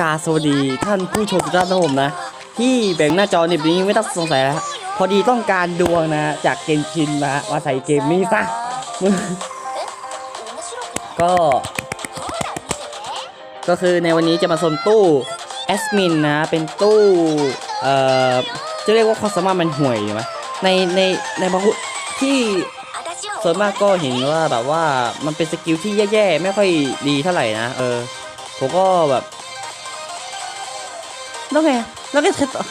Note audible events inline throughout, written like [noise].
กาสวัสดีท่านผู้ชมทุกท่านนะผมนะ ที่แบ่งหน้าจอในนี้ไม่ต้องสงสัยแล้วพอดีต้องการดวงนะ จากเกมชินมามาใส่เกมนี้ซะก็ ก็คือในวันนี้จะมาสมตู้แอสมินนะ เป็นตู้เอ่อจะเรียกว่าความสามารถมันห่วยไหมในในในบางที่ส่วนมากก็เห็นว่าแบบว่ามันเป็นสกิลที่แย่ๆ ไม่ค่อยดีเท่าไหร่นะ เออ ผมก็แบบแล้วไงแล้วก็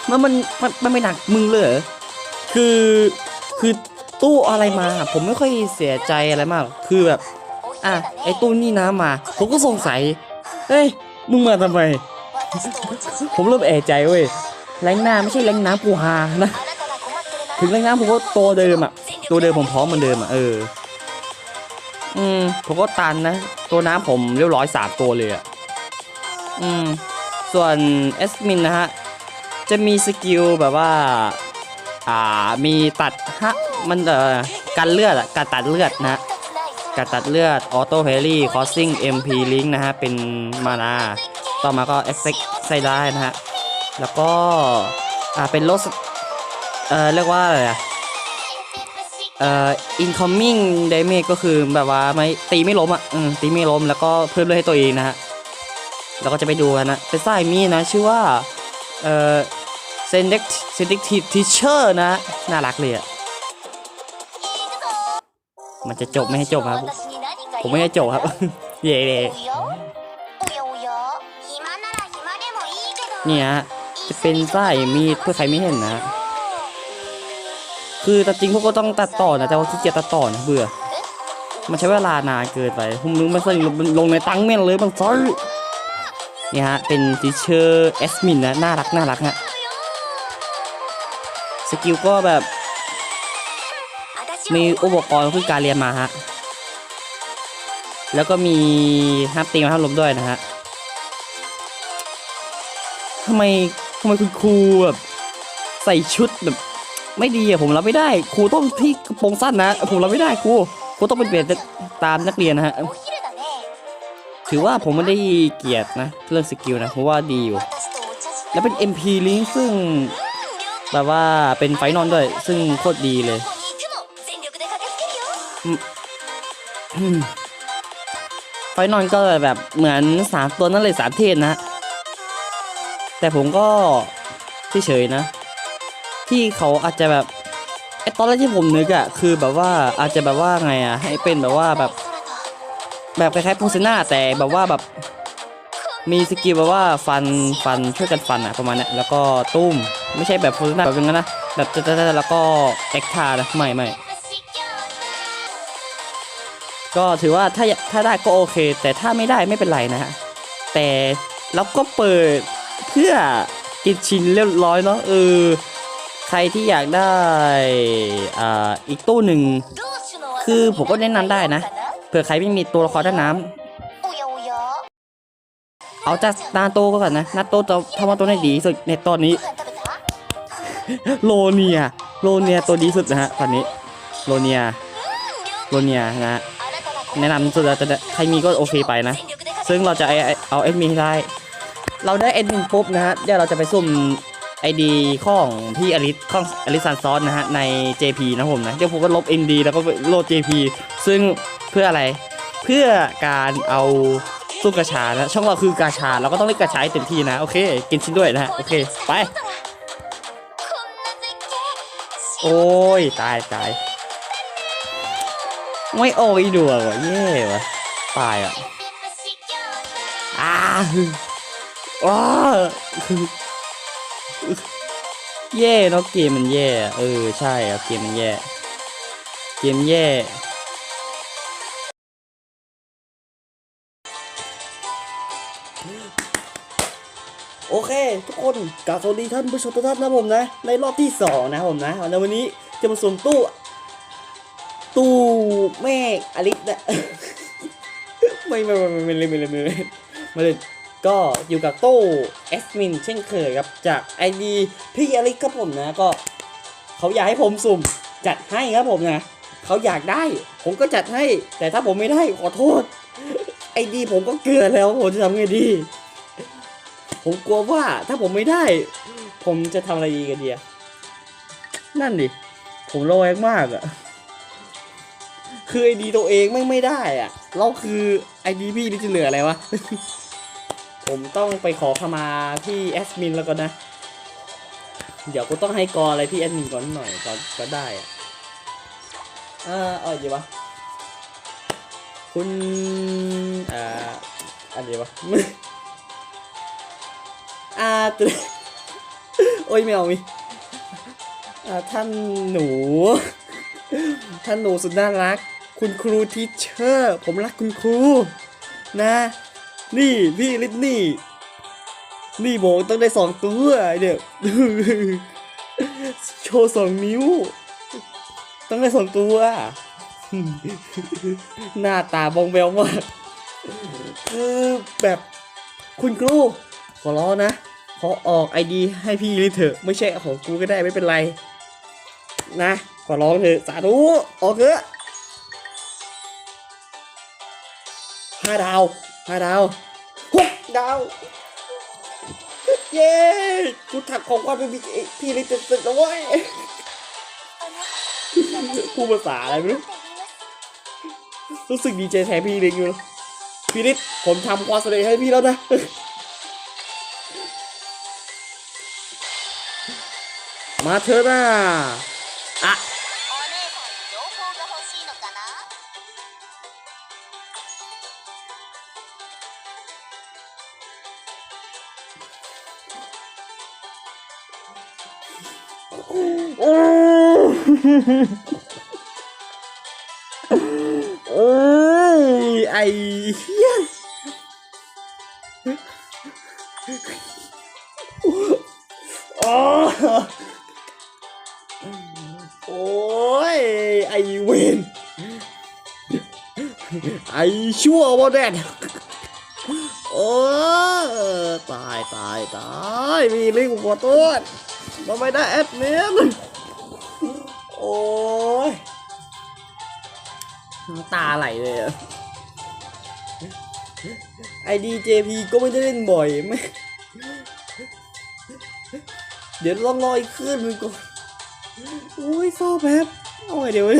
มันมันมันมันไม่หนักมึงเลยเหรอคือคือตู้อะไรมาผมไม่ค่อยเสียใจอะไรมากคือแบบ อะไอ้ตู้นี่น้ำมา ผมก็สงสัยเฮ้ยมึงมาทำไม ผมเริ่มแอบใจเว้ยแรงน้ำไม่ใช่แรงน้ำปูฮานะถึงแรงน้ำผมก็ตัวเดิมอะตัวเดิมผมพร้อมเหมือนเดิมอะเออ อืมผมก็ตันนะ ตัวน้ำผมเรียบร้อยสามตัวเลยอะ อืม ส่วนเอสมินนะฮะ จะมีสกิลแบบว่า อ่า มีตัดฮะ มันเอ่อกันเลือดอะการตัดเลือดนะฮะการตัดเลือดออโต้เพลี่คอสซิ่ง MP Link นะฮะ เป็นมานาต่อมาก็เอฟเฟกใส่ได้นะฮะ แล้วก็ อ่า เป็นลดเอ่อ เรียกว่าอะไรอะเอ่อ incoming damage ก็คือแบบว่าไม่ตีไม่ล้มอะ อืม ตีไม่ล้มแล้วก็เพิ่มเลือดให้ตัวเองนะฮะ เราก็จะไปดูกันนะเป็นสายมีนะ ชื่อว่า เอ่อเซนเด็กเซนเด็กทีเชอร์นะ น่ารักเลยอะมันจะจบไม่ให้จบครับ ผมไม่ให้จบครับ เย่เลยเนี่ยฮะจะเป็นสายมีดเพื่อใครไม่เห็นนะ คือแต่จริงพวกก็ต้องตัดต่อนะ แต่ว่าขี้เกียจตัดต่อนะเบื่อ มันใช้เวลานานเกินไปผมนึกไม่ค่อยลงในตังค์แม่นเลยบางซ้อย นี่ยฮะ เป็นทีเชอร์เอสมินนะ น่ารัก น่ารักฮะ สกิลก็แบบ มีอุปกรณ์คือการเรียนมาฮะ แล้วก็มีฮับตีมาทับลมด้วยนะฮะทำไมทำไมคุณครูแบบใส่ชุดแบบไม่ดีอะผมรับไม่ได้ ครูต้องที่กระโปรงสั้นนะ ผมรับไม่ได้ครูครูต้องเป็นเปลี่ยนตามนักเรียนนะฮะ ถือว่าผมไม่ได้เกลียดนะเรื่องสกิลนะเพราะว่าดีอยู่ แล้วเป็น MP Link ซึ่งแบบว่าเป็นไฟนอลด้วย ซึ่งโคตรดีเลยไฟนอลก็แบบเหมือนสามตัวนั่นเลยสามเทศนะ แต่ผมก็เฉยๆนะ ที่เขาอาจจะแบบไอตอนแรกที่ผมนึกอะคือแบบว่าอาจจะแบบว่าไงอะให้เป็นแบบว่าแบบ แบบคล้ายๆโพสนาแต่แบบว่าแบบมีสกิลแบบว่าฟันฟันช่วยกันฟันอะประมาณนี้แล้วก็ตุ้มไม่ใช่แบบโพสนาแบบนั้นนะแบบจะแล้วก็เอ็กทานะไม่ไม่ก็ถือว่าถ้าถ้าได้ก็โอเค แต่ถ้าไม่ได้ไม่เป็นไรนะฮะแต่เราก็เปิดเพื่อกินชินเรียบร้อยเนาะเออใครที่อยากได้อ่าอีกตู้หนึ่งคือผมก็แนะนำได้นะ ผื่อใครไม่มีตัวละครด้านน้ำเอาจากนาโตก็ก่อนนะนาโตจะทำว่าตัวไหนดีที่สุดในตอนนี้ โลเนีย โลเนียตัวดีสุดนะฮะตอนนี้ โลเนีย โลเนียนะฮะแนะนำสุดแล้วจะใครมีก็โอเคไปนะ ซึ่งเราจะเอาเอาเอ็ดมินให้ได้ เราได้เอ็ดมินปุ๊บนะฮะ เดี๋ยวเราจะไปสุ่มไอดีของพี่อลิสของอลิสันซอนนะฮะใน JP นะผมนะ เดี๋ยวผมก็ลบ ND แล้วก็โหลด JP ซึ่งเพื่ออะไร เพื่อการเอาสู้กระชานะ ช่องเราคือกาชา เราก็ต้องเล่นกระชาให้เต็มที่นะ โอเค กินชิ้นด้วยนะโอเค ไป โอ้ย ตายตายไม่โอ้ยดวว่ะเย่ว่ะตายอะอ้าว้าเย่เนาะเกมมันแย่ เออ ใช่อะเกมมันแย่ เกมแย่ โอเค ทุกคนกาบสวัสดีท่านผู้ชมทุกท่านนะผมนะ ในรอบที่ 2 นะผมนะแล้ววันนี้จะมาส่งตู้ ตู้แม่อลิสนะไม่ไม่ไม่ไม่เลยไม่เลยไม่เลยไม่เลยก็อยู่กับตู้เอสมินเช่นเคยครับ จากไอดีพี่อลิสครับผมนะก็ เขาอยากให้ผมสุ่มจัดให้ครับผมนะเขาอยากได้ ผมก็จัดให้ แต่ถ้าผมไม่ได้ขอโทษไอดีผมก็เกลือแล้วผมจะทำไงดี ผมกลัวว่าถ้าผมไม่ได้ ผมจะทำอะไรดีกันดีอะนั่นดิ ผมระแวงมากอะคือไอดีตัวเองไม่งไม่ได้อะเราคือไอดีพี่นี่จะเหลืออะไรวะ ผมต้องไปขอขมาพี่แอดมินแล้วก่อนนะ เดี๋ยวกูต้องให้กออะไรพี่แอดมินก่อนหน่อยก่อนก็ได้อะเออเอาอีกดีวะคุณอ่าอะไรวะ อาตัวโอ้ยไม่เอามิท่านหนู ท่านหนูสุดน่ารัก คุณครูทีเชอร์ ผมรักคุณครู นะ นี่พี่ลิทนี่ นี่บอกต้องได้สองตัวเนี่ยโชว์สองนิ้ว ต้องได้สองตัว หน้าตาบองแววมากคือแบบคุณครู อร้องนะ ขอออกไอดีให้พี่ลิเถอะ ไม่ใช่ของกูก็ได้ไม่เป็นไร นะ ขอร้องเถอะสาธุออกเถอะห้าดาวห้าดาวหกดาว เย้กูถักของความเป็นพี่พี่ลิเถอะแล้วเว้ยพูดภาษาอะไรไม่รู้ รู้สึกดีใจแทนพี่ลิงอยู่ พี่ลิศผมทำความสำเร็จให้พี่แล้วนะ マトラあ。おおおー [laughs] ชั่ววะแดนโอ้ตายตายตายมีลิงขอโทษเราไม่ได้แอดมินโอ้ยน้ำตาไหลเลยอะไอดีเจพีก็ไม่ได้เล่นบ่อยไม่เดี๋ยวลองรออีกขึ้นมึงก่อนโอ้ยเศร้าแป๊บโอ้ยเดี๋ยวเว้ย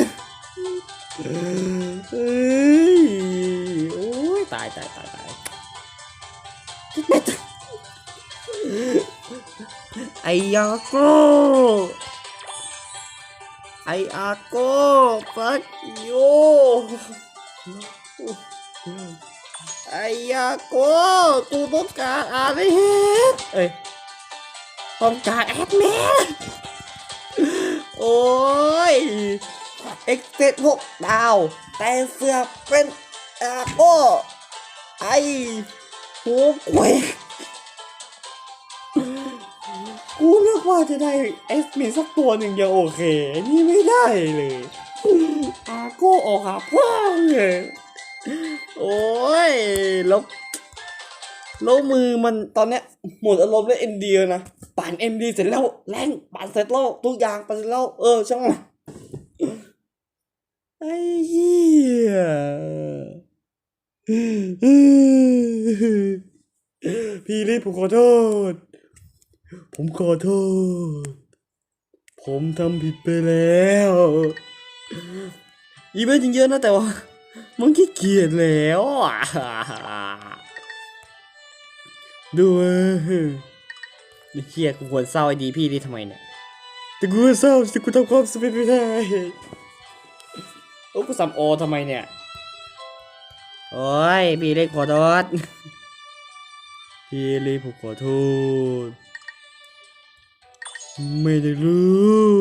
ายตายตายตายไอยาโกไออาโกฟักโยไอยาโกกูต้องการอะไรเฮ็ดเอ้ยต้องการแอดมินโอ้ยเอ็กเซหกดาว แต่เสือกเป็นอาโก้ ไอหัวกวยกูนึกว่าจะได้เอสมีสักตัวหนึ่งยังโอเค นี่ไม่ได้เลยอาโก้ออกหาพ่องเลยโอ้ยแล้วแล้วมือมันตอนเนี้ยหมดอารมณ์เล่นเอ็นดีแล้วนะปั่นเอ็นดีเสร็จแล้วแรงปั่นเสร็จแล้วทุกอย่างปั่นเสร็จแล้วเออช่างมันไอ้เหี้ย พี่รีบผมขอโทษ ผมขอโทษ ผมทำผิดไปแล้ว อีเวนต์จริงเยอะนะแต่ว่า มันขี้เกียจแล้วอะด้วยนี่เฮียกูควรเศร้าไอ้ดีพี่นี่ทำไมเนี่ยแต่กูเศร้าแต่กูทำความสำเร็จไม่ได้โอ้กูสัมโอทำไมเนี่ย โอ้ย พี่เล็กขอโทษ พี่เล็กผมขอโทษ ไม่ได้รู้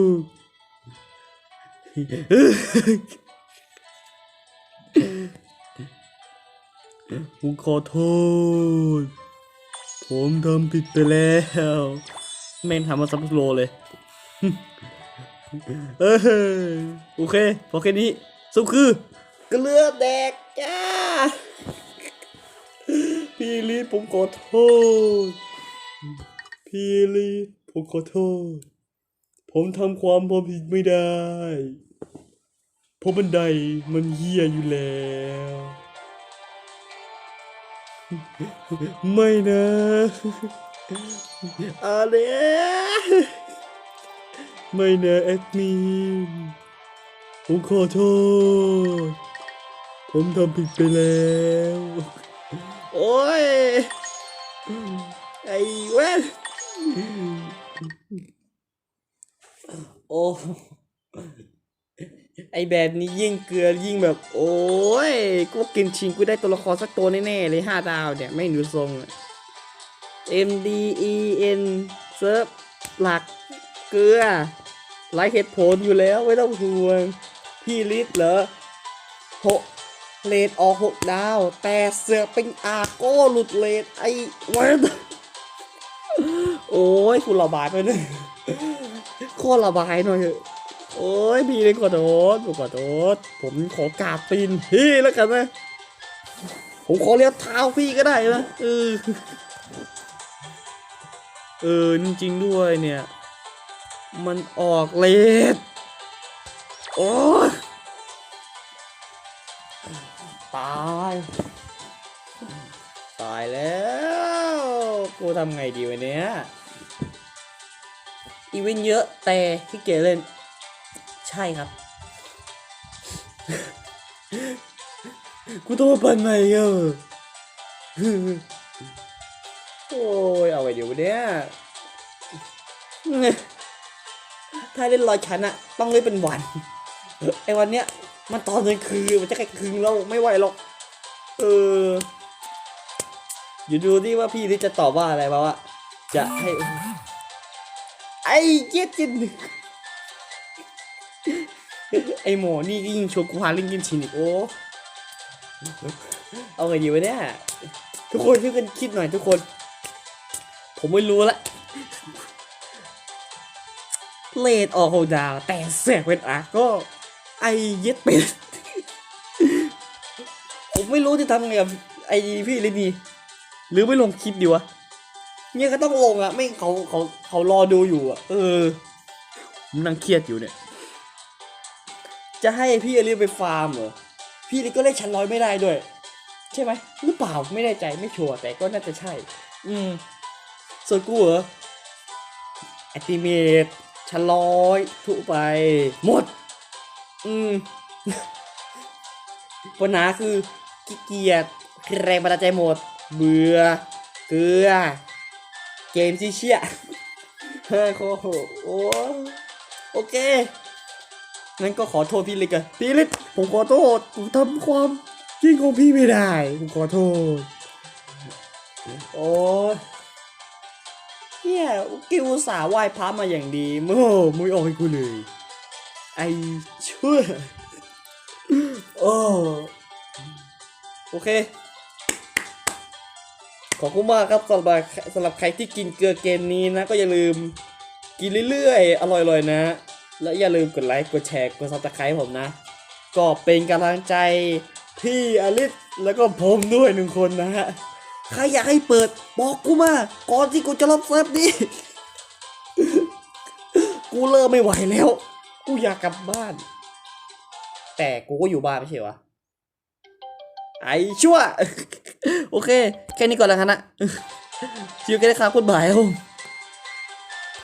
ผมขอโทษ ผมทำผิดไปแล้ว แม่งทำมาซับโลเลย เออโอเค พอแค่นี้สุดคือ เกลือแดกจ้า พี่ลีผมขอโทษ พี่ลีผมขอโทษ ผมทำความผิดไม่ได้เพราะบันไดมันเหี้ยอยู่แล้ว ไม่นะอะไรไม่นะแอดมินผมขอโทษ ผมทำผิดไปแล้ว โอ้ย ไอ้เว้นโอ้ ไอแบบนี้ยิ่งเกลือยิ่งแบบ โอ้ย กูว่ากินชิงกูได้ตัวละครสักตัวแน่ๆเลยห้าดาวเนี่ย ไม่หนูทรงอะ M D E N เซิร์ฟหลักเกลือไร้เหตุผลอยู่แล้ว ไม่ต้องห่วง พี่ลิศเหรอห เลดออกหกดาว แต่เสือกเป็นอาโก้หลุดเลดไอ้เวนโอ้ยคุณระบายไปเลยโคตรระบายหน่อยเถอะโอ้ยพี่เลยขอโทษผมขอโทษผมขอกราบตีนพี่แล้วกันนะผมขอเลี้ยวเท้าพี่ก็ได้นะเออเออจริงด้วยเนี่ย มันออกเลดโอ้ย ตาย ตายแล้ว กูทำไงดีวะเนี้ยอีเวนต์เยอะแต่ที่เกเล่น ใช่ครับ กูต้องมาปั่นใหม่อะโอ้ย เอาไว้เดี๋ยวเนี้ยถ้าเล่นรอยชั้นอะต้องเล่นเป็นวันไอ้วันเนี้ย มันตอนกลางคืนมันจะแค่คืนแล้วไม่ไหวหรอก เออ อยู่ดูดิว่าพี่นี่จะตอบว่าอะไรมาวะจะให้ ไอ้เจี๊ยดจินไอหมอนี่ก็ยิ่งชวนกูหาเล่นกินชินอีกโอ้เอาไงดีวะเนี่ย ทุกคนช่วยกันคิดหน่อยทุกคน ผมไม่รู้ละเลดออกโฮดาวแต่แสกเป็นอาก็ ไอเย็ดเป็ดผมไม่รู้จะทำไงกับไอพี่เลยดีหรือไม่ลงคลิปดีวะเนี่ยก็ต้องลงอะ ไม่เขาเขาเขารอดูอยู่อะ เออผมนั่งเครียดอยู่เนี่ย จะให้พี่อลิฟไปฟาร์มเหรอ พี่อลิก็เล่นชั้นร้อยไม่ได้ด้วย ใช่ไหมหรือเปล่าไม่แน่ใจไม่ชัวร์แต่ก็น่าจะใช่ อืม ส่วนกูเหรอแอติเมตชั้นร้อยทุไป หมด อืมปัญหาคือขี้เกียจแรงบันดาลใจหมด เบื่อ เกลือ เกมที่เชี่ยเฮ้ยโคโหโอ้โอเคงั้นก็ขอโทษพี่ลิกอะพี่ลิกผมขอโทษผมทำความจริงของพี่ไม่ได้ ผมขอโทษ โอ้เฮียกิวสาไหว้พระมาอย่างดีโม่มุยออกให้กูเลย ไอชั่วโอ้โอเค ขอบคุณมากครับสำหรับสำหรับใครที่กินเกลือเกมนี้นะ ก็อย่าลืมกินเรื่อยๆ อร่อยๆนะ และอย่าลืมกดไลค์ กดแชร์ กดซับสไครต์ผมนะ ก็เป็นกำลังใจพี่อลิสแล้วก็ผมด้วยหนึ่งคนนะฮะ ใครอยากให้เปิดบอกกูมา ก่อนที่กูจะรับเซฟนี้ กูเริ่มไม่ไหวแล้ว กูอยากกลับบ้าน แต่กูก็อยู่บ้านไม่ใช่วะไอชั่ว โอเค แค่นี้ก่อนแล้วกันนะชิวกันเลยครับคุณบ่ายครับ